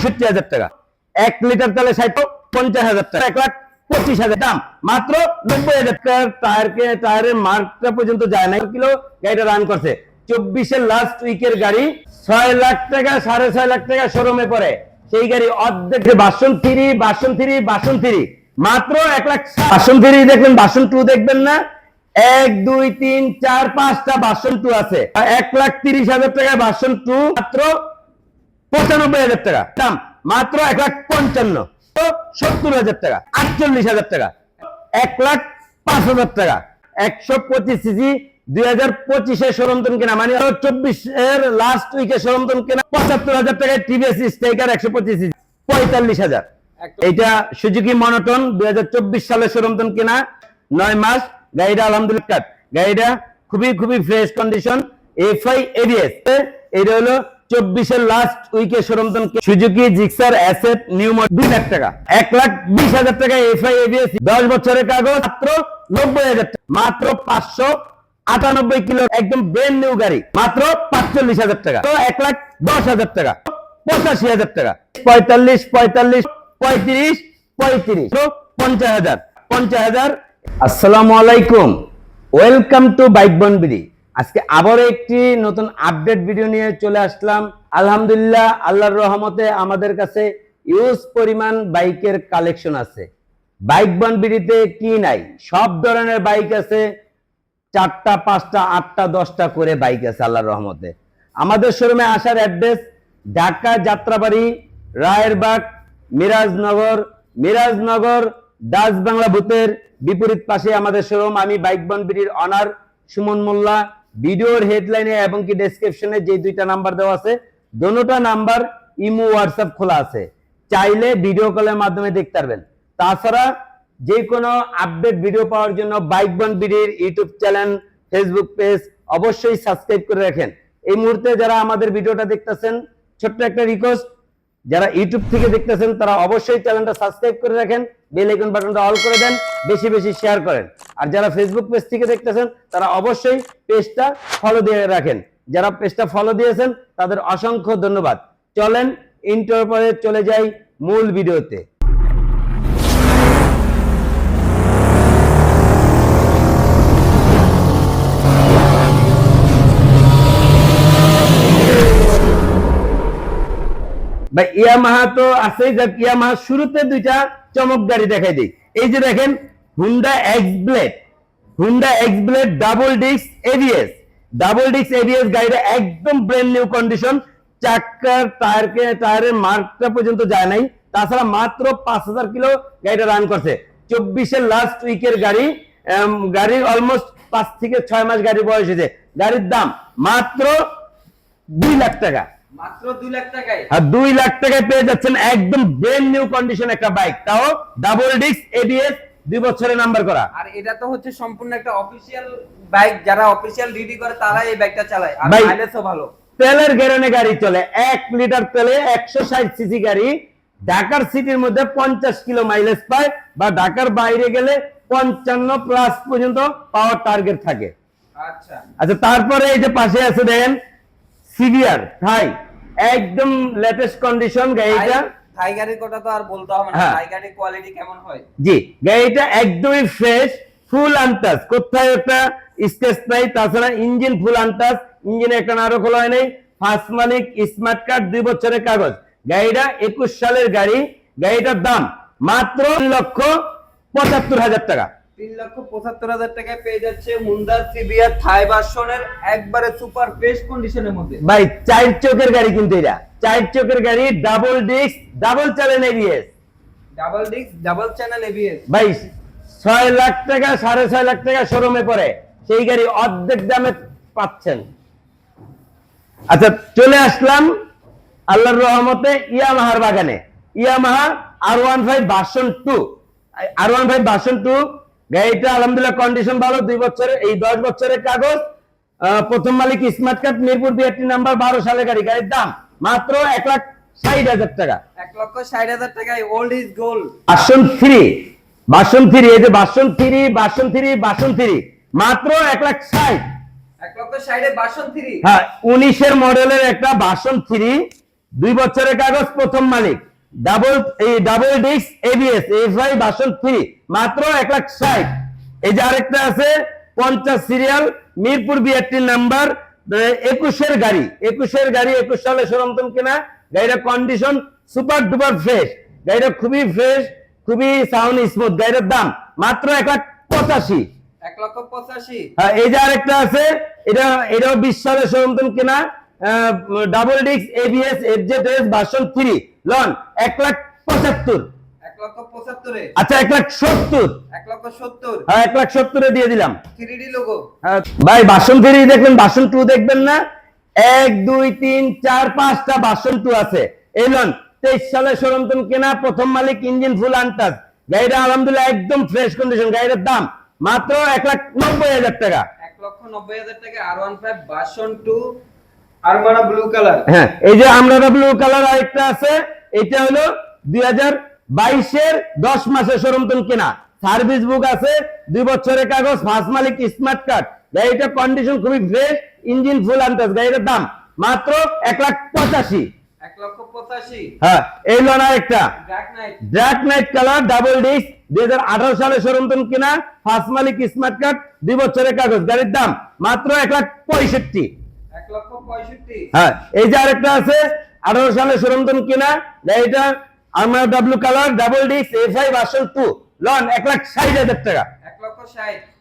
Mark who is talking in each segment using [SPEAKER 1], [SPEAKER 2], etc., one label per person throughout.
[SPEAKER 1] পঁয়ষট্টি হাজার টাকা। এক লিটার তেলে ষাট পঞ্চাশ হাজার টাকা। এক লাখ পঁচিশ হাজার দাম মাত্র নব্বই হাজার টাকার টায়ারকে টায়ারের মার্কটা পর্যন্ত যায় না। কিলো গাড়িটা রান করছে। চব্বিশের লাস্ট উইকের গাড়ি ছয় লাখ টাকা, সাড়ে ছয় লাখ টাকা শোরুমে পড়ে। সেই গাড়ি অর্ধেক বাসন three version three version three মাত্র এক লাখ বাসন থ্রি দেখবেন বাসন টু দেখবেন না? এক, দুই, তিন, চার, পাঁচটা বাসন টু আছে। এক লাখ তিরিশ হাজার টাকা বাসন টু মাত্র পঁচানব্বই হাজার টাকা। দাম মাত্র এক লাখ পঞ্চান্ন। সত্তর হাজার টাকা আটচল্লিশ হাজার টাকা। এক লাখ পাঁচ হাজার টাকা। একশো পঁচিশ সিসি দুই হাজার পঁচিশে সরন্তন কেনা। মানে চব্বিশ এর লাস্ট উইকে সরন্তন কেনা। পঁচাত্তর হাজার টাকায় টিভিএস স্টেকার একশো পঁচিশ সিসি পঁয়তাল্লিশ হাজার। এইটা সুজুকি মনোটন দুই হাজার চব্বিশ সালে সরন্তন কেনা। নয় মাস গাড়িটা আলহামদুলিল্লাহ গাড়িটা খুবই খুবই ফ্রেশ কন্ডিশন এফআই এডিএস এটা হলো চব্বিশের লাস্ট উইকে সরন্তন সুজুকি জিক্সার অ্যাসেট নিউ দুই লাখ টাকা। এক লাখ বিশ হাজার টাকা এফআই এডিএস দশ বছরের কাগজ, মাত্র নব্বই হাজার টাকা। মাত্র পাঁচশো আটানব্বই কিলো, একদম ব্রেন নিউ গাড়ি। মাত্র পাঁচচল্লিশ হাজার টাকা। তো এক লাখ দশ হাজার টাকা। পঁচাশি হাজার টাকা। পঁয়তাল্লিশ পঁয়তাল্লিশ, পঁয়ত্রিশ পঁয়ত্রিশ। তো পঞ্চাশ হাজার। পঞ্চাশ হাজার। আসসালামু আলাইকুম। ওয়েলকাম টু বাইক বনবিডি আজকে আবারও একটি নতুন আপডেট ভিডিও নিয়ে চলে আসলাম। আলহামদুলিল্লাহ, আল্লাহর রহমতে আমাদের কাছে ইউজ পরিমাণ বাইকের কালেকশন আছে। বাইক বনবিডিতে কি নাই? সব ধরনের বাইক আছে। চারটা, পাঁচটা, আটটা, দশটা করে বাইক আছে আল্লাহর রহমতে। আমাদের শোরুমে আসার অ্যাড্রেস ঢাকা যাত্রাবাড়ি, রায়েরবাগ, মিরাজনগর মিরাজনগর, দাস বাংলা ভূতের বিপরীত পাশে আমাদের শোরুম আমি বাইক বনবিডির অনার সুমন মোল্লা। ভিডিওর হেডলাইনে এবং কি ডেসক্রিপশনে যে দুইটা নাম্বার দেওয়া আছে দোনোটা নাম্বার ইমো হোয়াটসঅ্যাপ খোলা আছে। চাইলে ভিডিও কলের মাধ্যমে দেখতে পারবেন। তাছাড়া যে কোনো আপডেট ভিডিও পাওয়ার জন্য বাইক বন বিডির ইউটিউব চ্যানেল ফেসবুক পেজ অবশ্যই সাবস্ক্রাইব করে রাখেন। এই মুহূর্তে যারা আমাদের ভিডিওটা দেখতেছেন, ছোট্ট একটা রিকোয়েস্ট যারা ইউটিউব থেকে দেখতেছেন, তারা অবশ্যই চ্যানেলটা সাবস্ক্রাইব করে রাখেন। বেল আইকন বাটনটা অল করে দেন, বেশি বেশি শেয়ার করেন। আর যারা ফেসবুক পেজ থেকে দেখতেছেন, তারা অবশ্যই পেজটা ফলো দিয়ে রাখেন। যারা পেজটা ফলো দিয়েছেন, তাদের অসংখ্য ধন্যবাদ। চলেন ইন্টারপরে চলে যাই মূল ভিডিওতে বা ইয়ামাহা তো আছেই, যাক ইয়ামাহা শুরুতে দুইটা চমক গাড়ি দেখাই দিই। এই যে দেখেন Honda X Blade Honda X Blade double disc ABS double disc ABS গাড়িটা একদম ব্র্যান্ড নিউ কন্ডিশন চাক্কার টায়ারকে, টায়ারের মার্কটা পর্যন্ত যায় নাই। তাছাড়া মাত্র পাঁচ হাজার কিলো গাড়িটা রান করছে। চব্বিশের লাস্ট উইকের গাড়ি গাড়ির অলমোস্ট পাঁচ থেকে ছয় মাস গাড়ি বয়স হয়েছে। গাড়ির দাম মাত্র দুই লাখ টাকা। আর দুই লাখ টাকায় পেয়ে যাচ্ছেন একদম ব্রেন নিউ কন্ডিশন একটা বাইক তাও ডাবল ডিস্ক এডিএস দুই বছরের নাম্বার করা।
[SPEAKER 2] আর এটা তো হচ্ছে সম্পূর্ণ একটা অফিসিয়াল বাইক যারা অফিসিয়াল ডিডি করে তারা এই বাইকটা চালায়। আর মাইলেজও ভালো।
[SPEAKER 1] তেলের গেরনে গাড়ি চলে। এক লিটার তেলে একশো ষাট সিসি গাড়ি। ঢাকার সিটির মধ্যে পঞ্চাশ কিলো মাইলেজ পায় বা ঢাকার বাইরে গেলে পঞ্চান্ন প্লাস পর্যন্ত পাওয়ার টার্গেট থাকে।
[SPEAKER 2] আচ্ছা।
[SPEAKER 1] আচ্ছা তারপরে এই যে পাশে আছে দেখেন সিভিয়ার থাই একদম লেটেস্ট কন্ডিশন গাড়িটা।
[SPEAKER 2] থাই- গাড়ির কথা তো আর বলতে হবে না
[SPEAKER 1] হ্যাঁ।
[SPEAKER 2] থাই গাড়ির কোয়ালিটি কেমন হয়?
[SPEAKER 1] জি গাড়িটা একদমই ফ্রেশ ফুল আনটাচ কোথায় একটা স্কেচ নাই তাছাড়া ইঞ্জিন ফুল আনটাচ ইঞ্জিনে একটা নাড়ো খোলা হয় নাই। ফার্স্ট মালিক স্মার্ট কার্ড দুই বছরের কাগজ। গাড়িটা একুশ সালের গাড়ি গাড়িটার দাম মাত্র লক্ষ পঁচাত্তর হাজার টাকা।
[SPEAKER 2] তিন লক্ষ পঁচাত্তর হাজার টাকায় পেয়ে যাচ্ছে সিবিআর থাই ভার্সনের একবারে সুপার ফ্রেশ কন্ডিশনের মধ্যে।
[SPEAKER 1] ভাই চার চোখের গাড়ি কিন্তু এটা চার চোখের গাড়ি double disc double চ্যালেন ABS
[SPEAKER 2] double disc double channel ABS
[SPEAKER 1] ভাই ছয় লাখ টাকা সাড়ে ছয় লাখ টাকা শোরুমে পড়ে। সেই গাড়ি অর্ধেক দামে পাচ্ছেন। আচ্ছা চলে আসলাম আল্লাহর রহমতে ইয়ামাহার বাগানে। Yamaha R one five version two. R one five version two গাড়িটা আলহামদুলিল্লাহ কন্ডিশন ভালো। দুই বছরের এই দশ বছরের কাগজ প্রথম মালিক smart card Mirpur BRT number বারো সালে গাড়ি। গাড়ির দাম মাত্র এক লাখ ষাট হাজার টাকা।
[SPEAKER 2] এক লক্ষ ষাট হাজার টাকায় old is gold
[SPEAKER 1] version three version three এই যে বাসন three version three version three মাত্র এক লাখ ষাট।
[SPEAKER 2] এক লক্ষ ষাটে বাসন থ্রি
[SPEAKER 1] হ্যাঁ উনিশের মডেলের একটা বাসন থ্রি দুই বছরের কাগজ প্রথম মালিক। ডাবল এই double disc ABS FI version three মাত্র এক লাখ ষাট। এই যে আরেকটা আছে পঞ্চাশ সিরিয়াল মিরপুর বিআরটির নাম্বার একুশের গাড়ি। একুশের গাড়ি একুশ সালে সরন্তম কিনা? গাড়িটা কন্ডিশন সুপার ডুপার ফ্রেশ গাড়িটা খুবই ফ্রেশ খুবই সাউন্ড স্মুথ গাড়িটার দাম মাত্র এক লাখ পঁচাশি।
[SPEAKER 2] এক লক্ষ পঁচাশি।
[SPEAKER 1] হ্যাঁ, এই যে আরেকটা আছে এটা এটাও বিশ সালে সরন্তম কিনা? Double disc ABS FZ version three loan এক লাখ পঁচাত্তর।
[SPEAKER 2] এক
[SPEAKER 1] আচ্ছা এক লাখ সত্তর। হ্যাঁ এক লাখ সত্তরে দিয়ে দিলাম। হ্যাঁ, ভাই বাসন থ্রি দেখবেন বাসন টু দেখবেন না? এক দুই তিন চার পাঁচটা বাসন টু আছে। এলন তেইশ সালে কেনা প্রথম মালিক ইঞ্জিন ফুল আনটাস গাড়িটা আলহামদুলিল্লাহ একদম ফ্রেশ কন্ডিশন গাড়িটার দাম মাত্র এক লাখ নব্বই হাজার টাকা।
[SPEAKER 2] এক লক্ষ নব্বই হাজার টাকা R one five version two আরমানা blue colour
[SPEAKER 1] হ্যাঁ এই যে আমরা ব্লু কালার আরেকটা আছে এটা হলো দুই হাজার বাইশের দশ মাসের সরন্তম কেনা। সার্ভিস বুক আছে দুই বছরের কাগজ ফার্স্ট মালিক স্মার্ট কার্ড গাড়িটা কন্ডিশন খুবই ফ্রেশ ইঞ্জিন ফুল আনটাস গাড়িটার দাম মাত্র এক লাখ পঁচাশি। হ্যাঁ এই লোন আরেকটা।
[SPEAKER 2] নাইট
[SPEAKER 1] কালার ডাবল ডিস্ক দুই হাজার আঠারো সালে সরন্তম কিনা। ফার্স্ট মালিক স্মার্ট কার্ড দুই বছরের কাগজ। গাড়ির দাম মাত্র এক লাখ পঁয়ষট্টি। হ্যাঁ এই যে আরেকটা আছে আঠারো সালে কিনা গাড়িটা আমরা W colour double disc F I version two loan এক লাখ ষাট হাজার টাকা।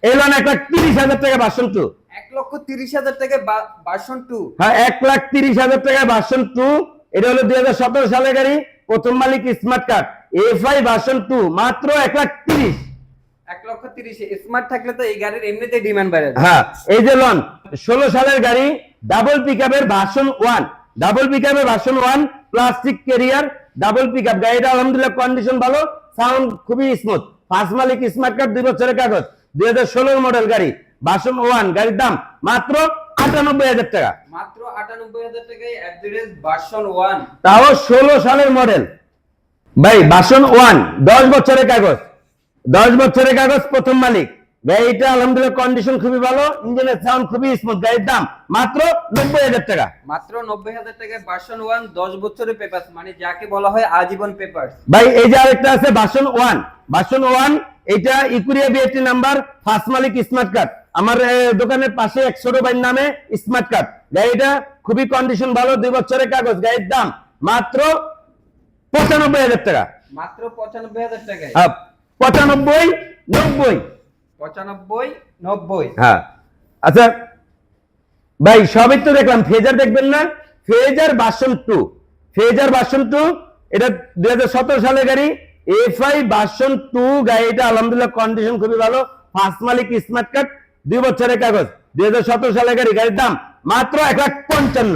[SPEAKER 1] এই লন এক লাখ তিরিশ হাজার টাকা ভার্সন টু
[SPEAKER 2] এক লক্ষ তিরিশ হাজার টাকা টু
[SPEAKER 1] হ্যাঁ এক লাখ তিরিশ হাজার টাকা ভার্সন টু এটা হলো দুই হাজার সতেরো সালে গাড়ি প্রথম মালিক smart card F I version two মাত্র এক লাখ তিরিশ।
[SPEAKER 2] এক লক্ষ তিরিশে। স্মার্ট থাকলে তো এই গাড়ির এমনিতে ডিমান্ড বেড়ে।
[SPEAKER 1] হ্যাঁ এই যে লন ষোলো সালের গাড়ি ডাবল পিক আপের ভার্সন ওয়ান ডাবল পিক আপের version one plastic carrier double pick up গাড়িটা আলহামদুলিল্লাহ কন্ডিশন ভালো সাউন্ড খুবই স্মুথ ফার্স্ট মালিক স্মার্ট কার্ড দুই বছরের কাগজ। দুই হাজার ষোলোর মডেল গাড়ি। ভার্সন ওয়ান গাড়ির দাম মাত্র আটানব্বই হাজার টাকা।
[SPEAKER 2] মাত্র আটানব্বই হাজার টাকায় ভার্সন ওয়ান
[SPEAKER 1] তাও ষোলো সালের মডেল ভাই বাসন ওয়ান দশ বছরের কাগজ। দশ বছরের কাগজ প্রথম মালিক। গাড়িটা আলহামদুলিল্লাহ কন্ডিশন খুবই ভালো ইঞ্জিনের সাউন্ড খুবই স্মুথ গাড়ির দাম মাত্র নব্বই হাজার টাকা।
[SPEAKER 2] মাত্র নব্বই হাজার টাকায় ভার্সন ওয়ান দশ বছরের পেপার মানে যাকে বলা হয় আজীবন পেপার
[SPEAKER 1] ভাই এই যে আরেকটা আছে বাসন ওয়ান বাসন ওয়ান এটা ইকুরিয়া বিএসটি নাম্বার ফার্স্ট মালিক স্মার্ট কার্ড আমার দোকানের পাশে একশো বাইর নামে স্মার্ট কার্ড গাড়িটা খুবই কন্ডিশন ভালো দুই বছরের কাগজ গাড়ির দাম মাত্র পঁচানব্বই হাজার টাকা।
[SPEAKER 2] মাত্র পঁচানব্বই হাজার
[SPEAKER 1] টাকা পঁচানব্বই নব্বই।
[SPEAKER 2] পঁচানব্বই নব্বই।
[SPEAKER 1] হ্যাঁ। আচ্ছা ভাই সবই তো দেখলাম ফেজার দেখবেন না? Fazer version two. Fazer version two এটা দুই হাজার সতেরো সালের গাড়ি। এফআই ভার্সন টু গাড়িটা আলহামদুলিল্লাহ কন্ডিশন খুবই ভালো। ফার্স্ট মালিক স্মার্ট কার্ড দুই বছরের কাগজ। দুই হাজার সতেরো সালের গাড়ি গাড়ির দাম মাত্র এক লাখ পঞ্চান্ন।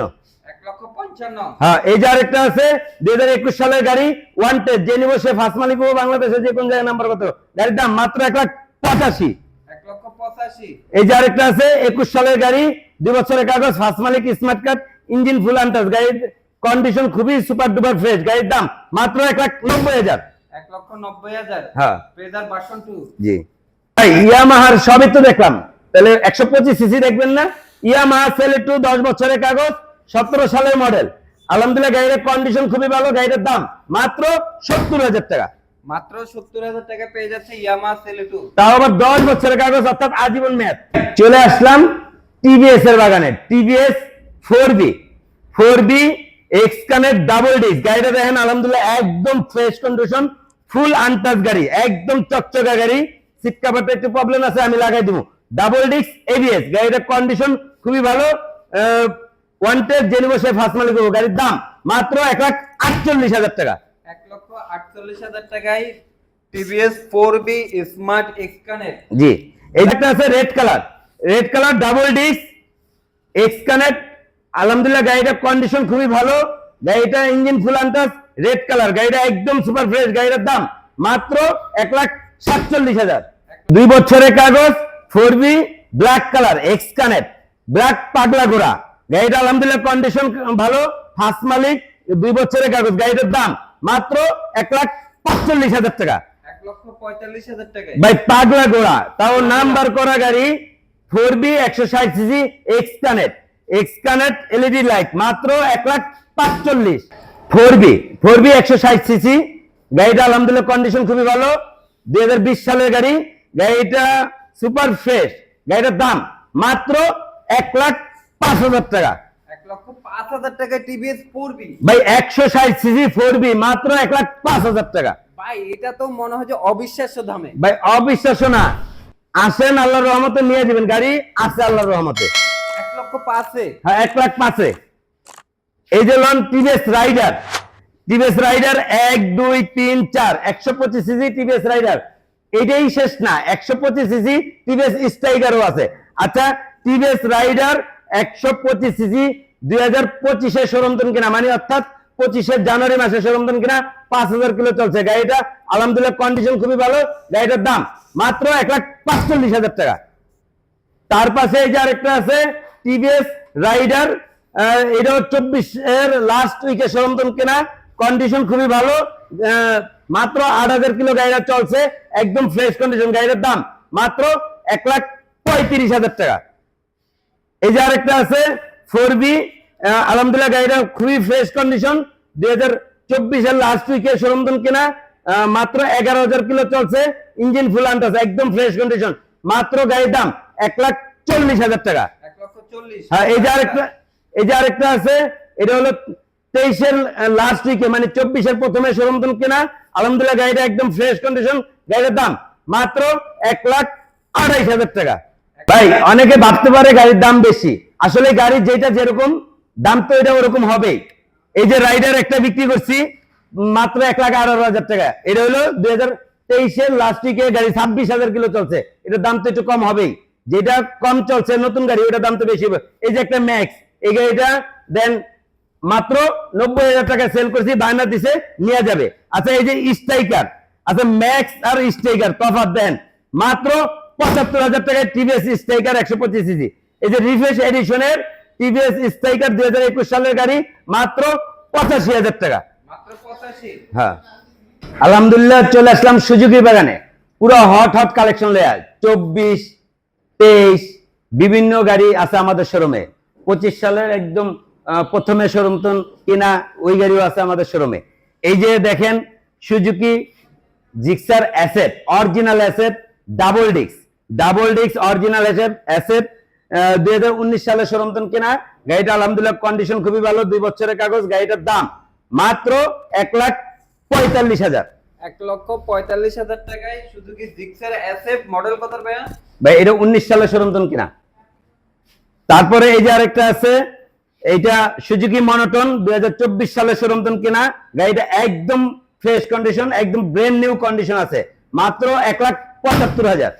[SPEAKER 1] হ্যাঁ এই যে আরেকটা আছে দুই হাজার একুশ সালের গাড়ি ওয়ান টেস্ট যে নিব সে ফার্স্ট মালিক বাংলাদেশে যে কোন জায়গায় নাম্বার কত? গাড়ির দাম মাত্র এক লাখ পঁচাশি। এই যে আরেকটা আছে একুশ সালের গাড়ি দুই বছরের কাগজ ফার্স্ট মালিক smart card engine full untouched গাড়ির কন্ডিশন খুবই সুপার ডুপার ফ্রেশ গাড়ির দাম মাত্র এক লাখ নব্বই হাজার।
[SPEAKER 2] এক লক্ষ নব্বই হাজার।
[SPEAKER 1] হ্যাঁ। জি। ইয়ামাহার সবই তো দেখলাম। তাহলে একশো পঁচিশ সিসি দেখবেন না? ইয়ামাহা সেলে টু দশ বছরের কাগজ সতেরো সালের মডেল আলহামদুলিল্লাহ গাড়ির কন্ডিশন খুবই ভালো গাড়ির দাম মাত্র সত্তর হাজার টাকা।
[SPEAKER 2] মাত্র সত্তর হাজার টাকা পেয়ে যাচ্ছে ইয়ামা সেলে টু।
[SPEAKER 1] তাও আবার দশ বছরের কাগজ অর্থাৎ আজীবন মেয়াদ। চলে আসলাম টিভিএস এর বাগানে। TVS four B four B X কানের ডাবল ডিস গাড়িটা দেখেন আলহামদুলিল্লাহ একদম ফ্রেশ কন্ডিশন ফুল আনটাচ গাড়ি একদম চকচকা গাড়ি। সিট কাভারটা একটু প্রবলেম আছে আমি লাগাই দিব। ডাবল ডিস্ক এবিএস গাড়িটার কন্ডিশন খুবই ভালো। ওয়ান্টেড জেনে বসে ফার্স্ট মালিক। গাড়ির দাম মাত্র এক লাখ আটচল্লিশ হাজার টাকা।
[SPEAKER 2] এক লক্ষ আটচল্লিশ হাজার টাকায় TVS four B smart X connect
[SPEAKER 1] জি এইটা আছে red colour. Red colour double disc X আলহামদুলিল্লাহ গাড়িটার কন্ডিশন খুবই ভালো। গাড়িটা engine full untouched red colour. গাড়িটা একদম সুপার ফ্রেশ গাড়িটার দাম মাত্র এক লাখ সাতচল্লিশ হাজার। দুই বছরের কাগজ four B black colour X connect. Black পাগলা ঘোড়া। গাড়িটা আলহামদুলিল্লাহ কন্ডিশন ভালো ফার্স্ট মালিক দুই বছরের কাগজ গাড়িটার দাম মাত্র এক লাখ পাঁচচল্লিশ হাজার টাকা। ভাই পাগলা ঘোড়া তাও নাম্বার করা গাড়ি ফোর বি একশো ষাট CC X connect X connect LED light মাত্র এক লাখ পাঁচচল্লিশ। ফোর বি ফোর বি একশো ষাট সিসি। গাড়িটা আলহামদুলিল্লাহ কন্ডিশন খুবই ভালো। দুই হাজার বিশ সালের গাড়ি। গাড়িটা সুপার ফ্রেশ গাড়িটার দাম মাত্র এক লাখ পাঁচ হাজার টাকা।
[SPEAKER 2] লক্ষ পাঁচ হাজার টাকায় টিভিএস পড়বি
[SPEAKER 1] ভাই একশো ষাট সিসি ফোর বি মাত্র এক লাখ পাঁচ হাজার টাকা।
[SPEAKER 2] ভাই এটা তো মনে হয় যে অবিশ্বাস্য দামে।
[SPEAKER 1] ভাই অবিশ্বাস্য না। আসেন আল্লাহর রহমতে নিয়ে দিবেন গাড়ি। আছে আল্লাহর রহমতে।
[SPEAKER 2] এক লক্ষ পাঁচে।
[SPEAKER 1] হ্যাঁ এক লাখ পাঁচে। এই যে লন টিভিএস রাইডার টিভিএস রাইডার এক দুই তিন চার। একশো পঁচিশ সিসি টিভিএস রাইডার এটাই শেষ না। একশো পঁচিশ সিসি টিভিএস স্ট্রাইকারও আছে। আচ্ছা টিভিএস রাইডার একশো পঁচিশ সিসি দুই হাজার পঁচিশে সরন্তন কিনা? মানে অর্থাৎ পঁচিশের জানুয়ারি মাসে সরন্তন কিনা? পাঁচ হাজার কিলো চলছে। গাড়িটা আলহামদুলিল্লাহ কন্ডিশন খুবই ভালো। গাড়িটার দাম মাত্র এক লাখ পাঁচচল্লিশ হাজার টাকা। তার পাশে এই যে আরেকটা আছে টিভিএস রাইডার চব্বিশ এর লাস্ট উইকে কেনা? কন্ডিশন খুবই ভালো। মাত্র আট হাজার কিলো গাড়িটা চলছে। একদম ফ্রেশ কন্ডিশন গাড়িটার দাম মাত্র এক লাখ পঁয়ত্রিশ হাজার টাকা। এই যে আরেকটা আছে ফোর বি আলহামদুলিল্লাহ গাড়িটা খুবই ফ্রেশ কন্ডিশন দুই হাজার চব্বিশের লাস্ট উইকে সরন্তন কেনা মাত্র এগারো হাজার কিলো চলছে। ইঞ্জিন ফুল আন্টাস একদম ফ্রেশ কন্ডিশন মাত্র গাড়ির দাম এক লাখ চল্লিশ হাজার টাকা। হ্যাঁ এই যে আরেকটা এই যে আরেকটা আছে এটা হলো তেইশের লাস্ট উইকে মানে চব্বিশের প্রথমে সরন্তন কেনা। আলহামদুলিল্লাহ গাড়িটা একদম ফ্রেশ কন্ডিশন গাড়ির দাম মাত্র এক লাখ আড়াইশ হাজার টাকা। ভাই অনেকে ভাবতে পারে গাড়ির দাম বেশি। আসলে গাড়ি যেটা যেরকম, দাম তো এটা ওরকম হবেই এই যে রাইডার একটা বিক্রি করছি, মাত্র এক লাখ আঠারো হাজার টাকা। এটা হলো দুই হাজার তেইশের লাস্ট উইকে গাড়ি ছাব্বিশ হাজার কিলো চলছে। এটার দাম তো একটু কম হবেই। যেটা কম চলছে, নতুন গাড়ি, ওটার দাম তো বেশি হবে। এই যে একটা ম্যাক্স এই গাড়িটা দেন মাত্র নব্বই হাজার টাকা সেল করছি, বায়না দিছে নিয়ে যাবে। আচ্ছা এই যে স্ট্রাইকার আচ্ছা ম্যাক্স আর স্ট্রাইকার তফাৎ দেন। মাত্র পঁচাত্তর হাজার টাকায় টিভিএস স্ট্রাইকার একশো পঁচিশ সিসি এই যে রিফ্রেশ এডিশনের টিভিএস স্ট্রাইকার দুই হাজার একুশ সালের গাড়ি মাত্র পঁচাশি হাজার টাকা। হ্যাঁ। আলহামদুলিল্লাহ চলে আসলাম সুজুকি বাগানে। পুরো হট হট কালেকশন লেয়ার চব্বিশ তেইশ বিভিন্ন গাড়ি আছে আমাদের শোরুমে পঁচিশ সালের একদম প্রথমে শোরুম কিনা ওই গাড়িও আছে আমাদের শোরুমে এই যে দেখেন Suzuki Gixxer SF original SF double ডিক্স ডাবল ডিক্স অরিজিনাল অ্যাসেট অ্যাসেট দুই হাজার উনিশ সালে সরন্তন কেনা? গাড়িটা আলহামদুলিল্লাহ কন্ডিশন খুবই ভালো দুই বছরের কাগজ গাড়িটার দাম মাত্র এক লাখ পঁয়তাল্লিশ হাজার।
[SPEAKER 2] এক লক্ষ পঁয়তাল্লিশ হাজার টাকায় শুধু কি জিক্সার এসএফ মডেল কত ভাইয়া?
[SPEAKER 1] ভাই এটা উনিশ সালে সরন্তন কিনা? তারপরে এই যে আরেকটা আছে এইটা সুজুকি মনোটন দুই হাজার চব্বিশ সালে সরন্তন কিনা? গাড়িটা একদম ফ্রেশ কন্ডিশন একদম ব্রেন নিউ কন্ডিশন আছে। মাত্র এক লাখ পঁচাত্তর হাজার।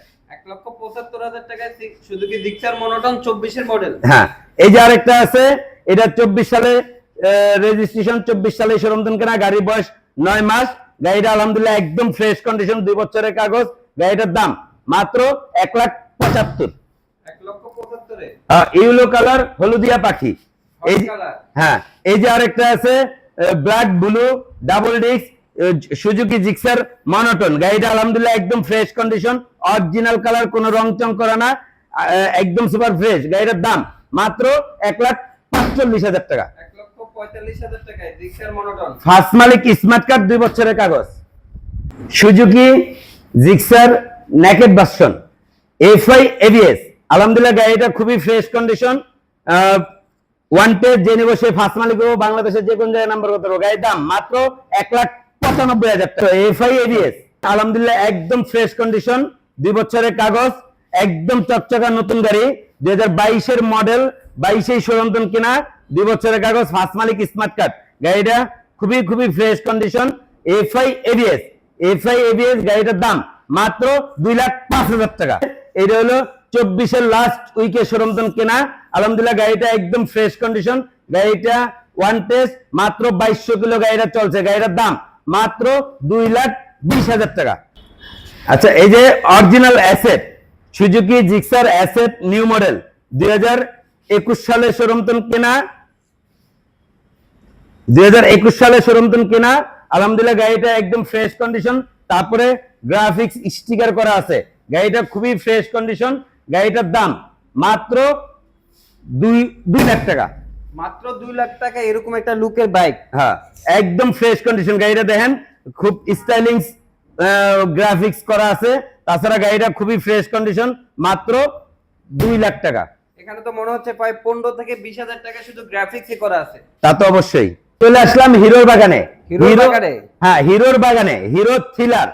[SPEAKER 2] লক্ষ পঁচাত্তর হাজার টাকায় শুধু কি জিক্সার মনোটন চব্বিশের মডেল
[SPEAKER 1] হ্যাঁ এই যে আরেকটা আছে এটা চব্বিশ সালে রেজিস্ট্রেশন চব্বিশ সালে সরন্তন কেনা গাড়ির বয়স নয় মাস। গাড়িটা আলহামদুলিল্লাহ একদম ফ্রেশ কন্ডিশন দুই বছরের কাগজ। গাড়িটার দাম মাত্র এক লাখ পঁচাত্তর। ইউলো কালার হলুদিয়া পাখি। এই যে- হ্যাঁ এই যে আরেকটা আছে black blue double disc Suzuki Gixxer monotone. গাড়িটা আলহামদুলিল্লাহ একদম ফ্রেশ কন্ডিশন অরিজিনাল কালার কোনো রং চং করা না একদম সুপার ফ্রেশ গাড়িটার দাম মাত্র এক লাখ পাঁচচল্লিশ হাজার টাকা। ফার্স্ট মালিক স্মার্ট কার্ড দুই বছরের কাগজ। Suzuki Gixxer naked version FI ABS আলহামদুলিল্লাহ গাড়িটা খুবই ফ্রেশ কন্ডিশন ওয়ান পেজ যে নেব সে ফার্স্ট মালিক হব বাংলাদেশের যে কোন জায়গায় নাম্বার করতে গাড়ির দাম মাত্র এক লাখ পঁচানব্বই হাজার টাকা। এফআই এবিএস আলহামদুলিল্লাহ একদম ফ্রেশ কন্ডিশন দুই বছরের কাগজ, একদম চকচকা নতুন গাড়ি, দুই হাজার বাইশের মডেল বাইশেই সরন্তন কিনা, দুই বছরের কাগজ ফার্স্ট মালিক স্মার্ট কার্ড গাড়িটা খুবই খুবই ফ্রেশ কন্ডিশন এফআই এফআই গাড়িটার দাম মাত্র দুই লাখ পাঁচ হাজার টাকা। এটা হলো চব্বিশের লাস্ট উইকে সরন্তন কেনা। আলহামদুলিল্লাহ গাড়িটা একদম ফ্রেশ কন্ডিশন গাড়িটা ওয়ান টেস্ট মাত্র বাইশশো কিলো গাড়িটা চলছে। গাড়িটার দাম মাত্র দুই লাখ বিশ হাজার টাকা। আচ্ছা এই যে original asset Suzuki Gixxer asset new model দুই হাজার একুশ সালে সরন্তন কেনা, দুই হাজার একুশ সালে সরন্তন কেনা, আলহামদুলিল্লাহ গাড়িটা একদম ফ্রেশ কন্ডিশন তারপরে গ্রাফিক্স স্টিকার করা আছে। গাড়িটা খুবই ফ্রেশ কন্ডিশন গাড়িটার দাম মাত্র দুই দুই লাখ টাকা।
[SPEAKER 2] মাত্র দুই লাখ টাকা এরকম একটা লুকের বাইক
[SPEAKER 1] হ্যাঁ। একদম ফ্রেশ কন্ডিশন গাড়িটা দেখেন খুব স্টাইলিং গ্রাফিক্স করা আছে। তাছাড়া গাড়িটা খুবই ফ্রেশ কন্ডিশন মাত্র দুই লাখ টাকা।
[SPEAKER 2] এখানে তো মনে হচ্ছে প্রায় পনেরো থেকে বিশ হাজার টাকা শুধু গ্রাফিক্সই করা আছে।
[SPEAKER 1] তা তো অবশ্যই। চলে আসলাম হিরোর বাগানে।
[SPEAKER 2] হিরোর
[SPEAKER 1] হিরো-
[SPEAKER 2] বাগানে?
[SPEAKER 1] হ্যাঁ হিরোর বাগানে। হিরো থ্রিলার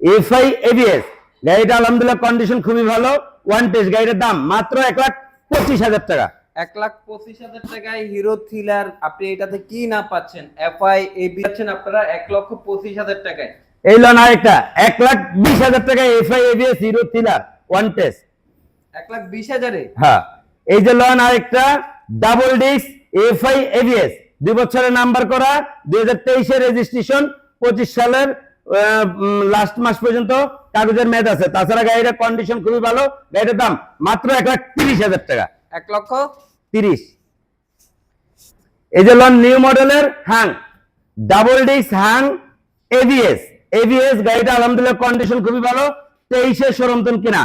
[SPEAKER 1] এফআই এবিএস গাড়িটা আলহামদুলিল্লাহ কন্ডিশন খুবই ভালো। ওয়ান টেস্ট গাড়িটার দাম মাত্র এক লাখ পঁচিশ হাজার টাকা।
[SPEAKER 2] এক লাখ পঁচিশ হাজার টাকায় হিরো থ্রিলার। আপনি এটাতে কি না পাচ্ছেন? এফআই এবি পাচ্ছেন আপনারা এক লক্ষ পঁচিশ হাজার টাকায়।
[SPEAKER 1] এই লোন আরেকটা এক লাখ বিশ হাজার টাকা FI ABS Hero Thriller. One test
[SPEAKER 2] এক লাখ বিশ হাজারে?
[SPEAKER 1] হ্যাঁ। এই যে লন আরেকটা ডাবল ডিস্ক এফআই এবিএস দুই বছরের নাম্বার করা দুই হাজার তেইশের রেজিস্ট্রেশন পঁচিশ সালের লাস্ট মাস পর্যন্ত কাগজের মেয়াদ আছে। তাছাড়া গাড়িটার কন্ডিশন খুবই ভালো। গাড়িটার দাম মাত্র এক লাখ তিরিশ হাজার টাকা।
[SPEAKER 2] এক লক্ষ
[SPEAKER 1] তিরিশ। এই যে লন নিউ মডেলের Hunk double disc Hunk ABS ABS গাড়িটা আলহামদুলিল্লাহ কন্ডিশন খুবই ভালো তেইশে সরন্তন কিনা।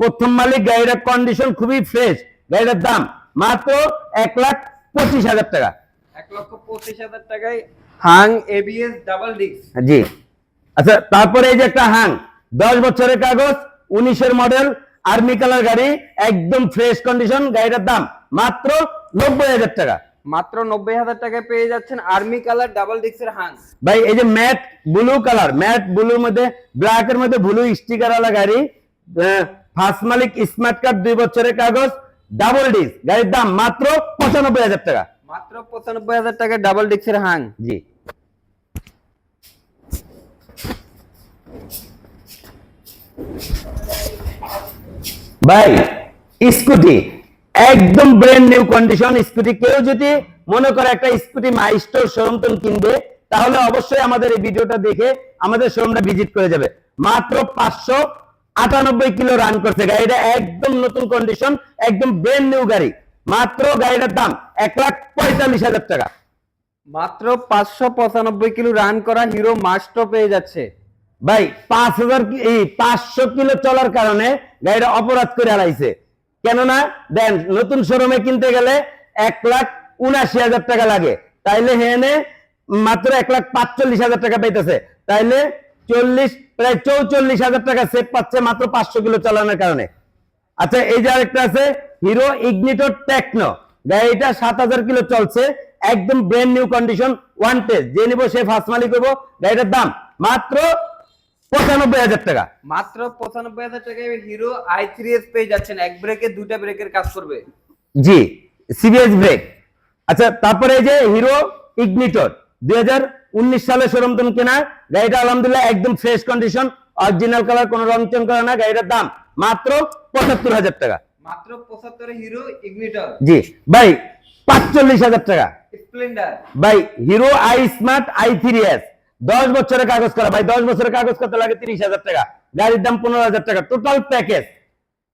[SPEAKER 1] প্রথম মালিক গাড়িটার কন্ডিশন খুবই ফ্রেশ গাড়িটার দাম মাত্র এক লাখ পঁচিশ হাজার টাকা।
[SPEAKER 2] এক লক্ষ পঁচিশ হাজার টাকায় হাং এবিএস ডাবল ডিস্ক
[SPEAKER 1] জি। আচ্ছা তারপরে এই যে একটা হাং দশ বছরের কাগজ উনিশের মডেল আর্মি কালার গাড়ি একদম ফ্রেশ কন্ডিশন গাড়িটার দাম মাত্র নব্বই হাজার টাকা।
[SPEAKER 2] মাত্র নব্বই হাজার টাকায় পেয়ে যাচ্ছেন আর্মি কালার ডাবল ডিস্কের হাং
[SPEAKER 1] ভাই এই যে ম্যাট ব্লু কালার ম্যাট ব্লুর মধ্যে ব্ল্যাক এর মধ্যে ব্লু স্টিকার ওয়ালা গাড়ি ফার্স্ট মালিক স্মার্ট কার্ড দুই বছরের কাগজ ডাবল ডিস গাড়ির দাম মাত্র পঁচানব্বই হাজার টাকা।
[SPEAKER 2] মাত্র পঁচানব্বই হাজার টাকা ডাবল ডিস্কের হাং
[SPEAKER 1] জি। ভাই স্কুটি একদম ব্র্যান্ড নিউ কন্ডিশন স্কুটি কেউ যদি মনে করে একটা স্কুটি মাইস্টোর শোরুম কিনবে তাহলে অবশ্যই আমাদের এই ভিডিওটা দেখে আমাদের শোরুমটা ভিজিট করে যাবে। মাত্র পাঁচশো আটানব্বই কিলো রান করছে গাড়িটা একদম নতুন কন্ডিশন একদম ব্র্যান্ড নিউ গাড়ি। মাত্র গাড়িটার দাম এক লাখ পঁয়তাল্লিশ হাজার টাকা।
[SPEAKER 2] মাত্র পাঁচশো পঁচানব্বই কিলো রান করা হিরো মাস্টো পেয়ে যাচ্ছে।
[SPEAKER 1] ভাই পাঁচ হাজার এই পাঁচশো কিলো চলার কারণে গাড়িটা অপরাধ করে হারাইছে। কেননা, দেন, নতুন শোরুমে কিনতে গেলে এক লাখ উনাশি হাজার টাকা লাগে। তাইলে হেনে মাত্র এক লাখ পাঁচচল্লিশ হাজার টাকা পাইতেছে। তাইলে চল্লিশ, প্রায় চৌচল্লিশ হাজার টাকা সেভ পাচ্ছে মাত্র পাঁচশো কিলো চালানোর কারণে। আচ্ছা এই যে আরেকটা আছে, হিরো ইগনিটর টেকনো। গাড়িটা সাত হাজার কিলো চলছে, একদম brand new condition one test যে নিবো, সে ফার্স্ট মালিক হব গাড়িটার দাম, মাত্র পঁচানব্বই হাজার টাকা।
[SPEAKER 2] মাত্র পঁচানব্বই হাজার টাকায় হিরো আই থ্রি এস পেয়ে যাচ্ছেন। এক ব্রেকে দুইটা ব্রেকের কাজ করবে।
[SPEAKER 1] জি সিবিএস ব্রেক আচ্ছা তারপরে এই যে হিরো ইগনিটর দুই হাজার উনিশ সালে শোরুম কেনা। গাড়িটা আলহামদুলিল্লাহ একদম ফ্রেশ কন্ডিশন অরিজিনাল কালার কোনো রং চং করা না। গাড়িটার দাম মাত্র পঁচাত্তর হাজার টাকা।
[SPEAKER 2] মাত্র পঁচাত্তরে হিরো ইগনিটর।
[SPEAKER 1] জি ভাই পাঁচচল্লিশ হাজার টাকা।
[SPEAKER 2] স্প্লেন্ডার।
[SPEAKER 1] ভাই Hero I smart I three S. দশ বছরের কাগজ করা ভাই দশ বছরের কাগজ করতে লাগে? তিরিশ হাজার টাকা। গাড়ির দাম পনেরো হাজার টাকা। টোটাল প্যাকেজ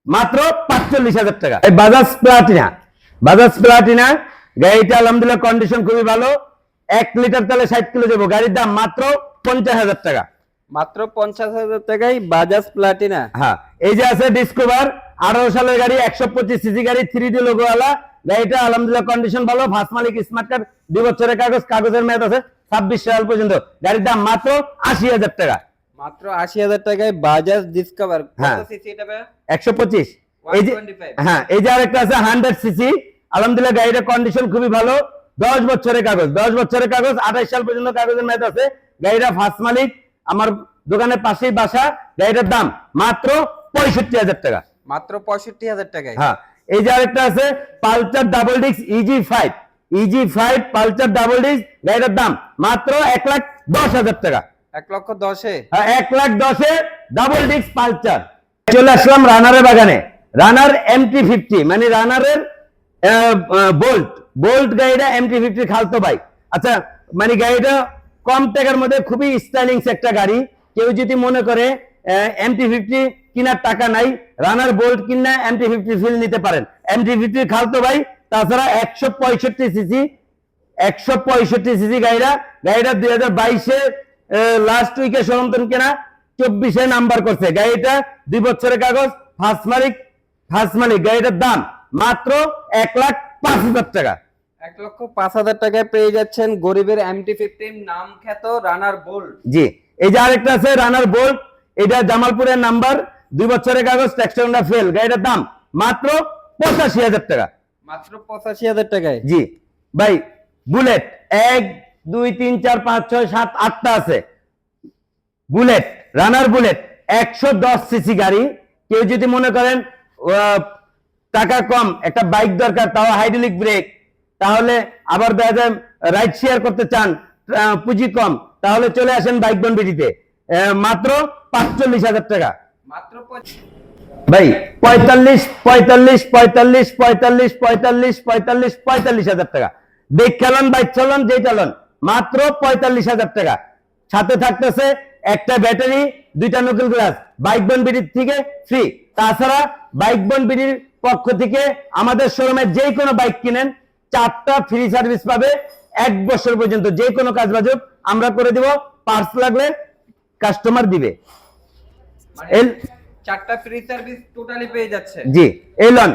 [SPEAKER 1] মাত্র পাঁচচল্লিশ হাজার টাকা। এই বাজাজ প্লাটিনা বাজাজ প্লাটিনা গাড়িটা আলহামদুলিল্লাহ কন্ডিশন খুবই ভালো। এক লিটার তেলে ষাট কিলো যাব গাড়ির দাম মাত্র পঞ্চাশ হাজার টাকা।
[SPEAKER 2] মাত্র পঞ্চাশ হাজার টাকায় বাজাজ প্লাটিনা
[SPEAKER 1] হ্যাঁ এই যে আছে ডিসকভার আঠারো সালের গাড়ি একশো পঁচিশ সিসি গাড়ি থ্রি ডি লোগোওয়ালা গাড়িটা আলহামদুলিল্লাহ কন্ডিশন ভালো ফার্স্ট মালিক স্মার্ট কার্ড দুই বছরের কাগজ কাগজের মেয়াদ আছে ছাব্বিশ সাল পর্যন্ত। গাড়ির দাম মাত্র আশি হাজার টাকা।
[SPEAKER 2] মাত্র আশি হাজার টাকায় বাজাজ ডিসকভার
[SPEAKER 1] হ্যাঁ। একশো পঁচিশ। এই যে হ্যাঁ এই যে আরেকটা আছে হান্ড্রেড সিসি আলহামদুলিল্লাহ গাড়িটার কন্ডিশন খুবই ভালো। দশ বছরের কাগজ দশ বছরের কাগজ আঠাইশ সাল পর্যন্ত কাগজের মেয়াদ আছে। গাড়িটা ফার্স্ট মালিক আমার দোকানের পাশেই বাসা। গাড়িটার দাম মাত্র পঁয়ষট্টি হাজার টাকা।
[SPEAKER 2] মাত্র পঁয়ষট্টি হাজার টাকায়।
[SPEAKER 1] হ্যাঁ এই যে আরেকটা আছে পালচার ডাবল ডিস্ক ইজি ফাইভ ইজি ফাইভ পালচার ডাবল ডিস্ক গাড়িটার দাম মাত্র এক লাখ দশ হাজার টাকা।
[SPEAKER 2] এক লক্ষ দশে?
[SPEAKER 1] হ্যাঁ, এক লাখ দশে ডাবল ডিস্ক পালচার। চলে আসলাম রানারের বাগানে। রানার এমটি ফিফটি মানে রানারের বোল্ট বোল্ট গাড়িটা এমটি ফিফটি খালতো বাইক আচ্ছা মানে গাড়িটা কম টাকার মধ্যে খুবই স্টাইলিং একটা গাড়ি। কেউ যদি মনে করে এমটি ফিফটি কেনার টাকা নাই রানার বোল্ট কিনা এমটি ফিফটি ফিল নিতে পারেন। এমটি ফিফটি খালতো ভাই তাছাড়া একশো পঁয়ষট্টি সিসি একশো পঁয়ষট্টি সিসি গাড়িটা গাড়িটা দুই হাজার বাইশে লাস্ট উইকে সরন্তন কেনা চব্বিশে নাম্বার করছে। গাড়িটা দুই বছরের কাগজ ফার্স্ট মালিক ফার্স্ট মালিক। গাড়িটার দাম মাত্র এক লাখ পাঁচ হাজার টাকা।
[SPEAKER 2] এক লক্ষ পাঁচ হাজার টাকায় পেয়ে যাচ্ছেন গরিবের এমটি ফিফটিন নাম খ্যাত রানার বোল্ট
[SPEAKER 1] জি এই যে আরেকটা আছে রানার বোল্ট এটা জামালপুরের নাম্বার দুই বছরের কাগজ ট্যাক্সটা ফেল গাড়িটার দাম মাত্র পঁচাশি হাজার টাকা।
[SPEAKER 2] মাত্র পঁচাশি হাজার টাকায়?
[SPEAKER 1] জি। ভাই বুলেট এক দুই তিন চার পাঁচ ছয় সাত আটটা আছে। বুলেট রানার বুলেট একশো দশ সিসি গাড়ি। কেউ যদি মনে করেন টাকা কম একটা বাইক দরকার তাও হাইড্রোলিক ব্রেক তাহলে আবার দেখা যায় রাইড শেয়ার করতে চান পুঁজি কম তাহলে চলে আসেন বাইক বনবিটিতে। মাত্র পাঁচচল্লিশ হাজার টাকা।
[SPEAKER 2] মাত্র
[SPEAKER 1] ভাই পঁয়তাল্লিশ পঁয়তাল্লিশ পঁয়তাল্লিশ পঁয়তাল্লিশ পঁয়তাল্লিশ পঁয়তাল্লিশ পঁয়তাল্লিশ হাজার টাকা। দেখ চালান বাইক চালান যে চালান মাত্র পঁয়তাল্লিশ হাজার টাকা। সাথে থাকতেছে একটা ব্যাটারি দুইটা নকল গ্লাস বাইক বন বিডির থেকে ফ্রি তাছাড়া বাইক বন বিডির পক্ষ থেকে আমাদের শোরুমে যে কোনো বাইক কিনেন চারটা ফ্রি সার্ভিস পাবে এক বছর পর্যন্ত। যে কোনো কাজ বাজুক আমরা করে দিব পার্স লাগলে কাস্টমার দিবে।
[SPEAKER 2] মানে
[SPEAKER 1] এল-
[SPEAKER 2] চারটা ফ্রি সার্ভিস টোটালি পেয়ে যাচ্ছে।
[SPEAKER 1] জি এলন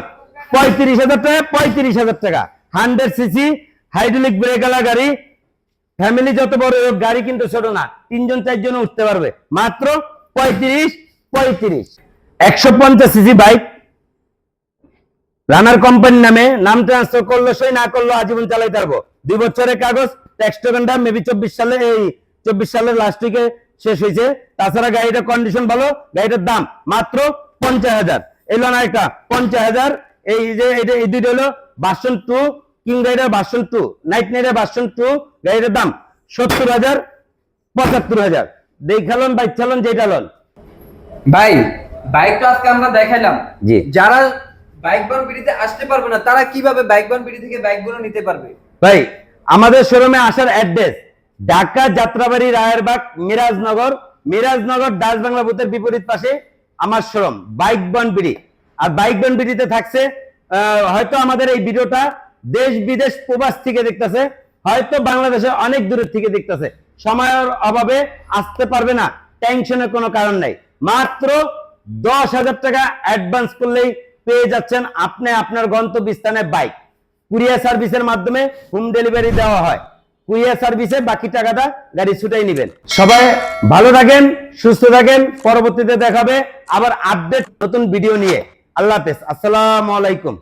[SPEAKER 1] পঁয়ত্রিশ হাজার টাকা পঁয়ত্রিশ হাজার টাকা। হান্ড্রেড সিসি হাইড্রোলিক গাড়ি ফ্যামিলি যত বড় হোক গাড়ি কিন্তু ছোট না তিনজন চারজন উঠতে পারবে। মাত্র পঁয়ত্রিশ পঁয়ত্রিশ। একশো পঞ্চাশ সিসি বাইক রানার কোম্পানির নামে নাম ট্রান্সফার করল সই না করল আজীবন চালাই পারব। দুই বছরের কাগজ ট্যাক্স টোকেনটা মেবি চব্বিশ সালে এই চব্বিশ সালের লাস্ট উইকে শেষ হয়েছে। তাছাড়া গাড়িটার কন্ডিশন ভালো গাড়িটার দাম মাত্র পঞ্চাশ হাজার। এলো না একটা পঞ্চাশ হাজার। এই যে এটা এই দুইটা হলো version two King Rider version two Knight Rider version two গাড়িটার দাম সত্তর হাজার পঁচাত্তর হাজার। দেখালন বাইক চালন যেটা লন
[SPEAKER 2] ভাই বাইক তো আজকে আমরা দেখাইলাম।
[SPEAKER 1] জি।
[SPEAKER 2] যারা বাইক বান বিডিতে আসতে পারবে না তারা কীভাবে বাইক বান বিডি থেকে বাইকগুলো নিতে পারবে?
[SPEAKER 1] ভাই আমাদের শোরুমে আসার অ্যাড্রেস ঢাকা যাত্রাবাড়ি, রায়েরবাগ, মিরাজনগর মিরাজনগর, ডাচ বাংলা বুথের বিপরীত পাশে আমার শোরুম, বাইক বন বিডি। আর বাইক বন বিডিতে থাকছে হয়তো আমাদের এই ভিডিওটা দেশ বিদেশ প্রবাস থেকে দেখতেছে, হয়তো বাংলাদেশে অনেক দূরের থেকে দেখতেছে। সময়ের অভাবে আসতে পারবে না টেনশনের কোনো কারণ নাই। মাত্র দশ হাজার টাকা অ্যাডভান্স করলেই পেয়ে যাচ্ছেন আপনি আপনার গন্তব্যস্থানে বাইক। কুরিয়ার সার্ভিসের মাধ্যমে হোম ডেলিভারি দেওয়া হয়। কুরিয়ার সার্ভিসে বাকি টাকাটা গাড়ি ছুটাই নেবেন। সবাই ভালো থাকেন, সুস্থ থাকেন, পরবর্তীতে দেখাবে আবার আপডেট নতুন ভিডিও নিয়ে। আল্লাহ হাফেজ, আসসালামু আলাইকুম।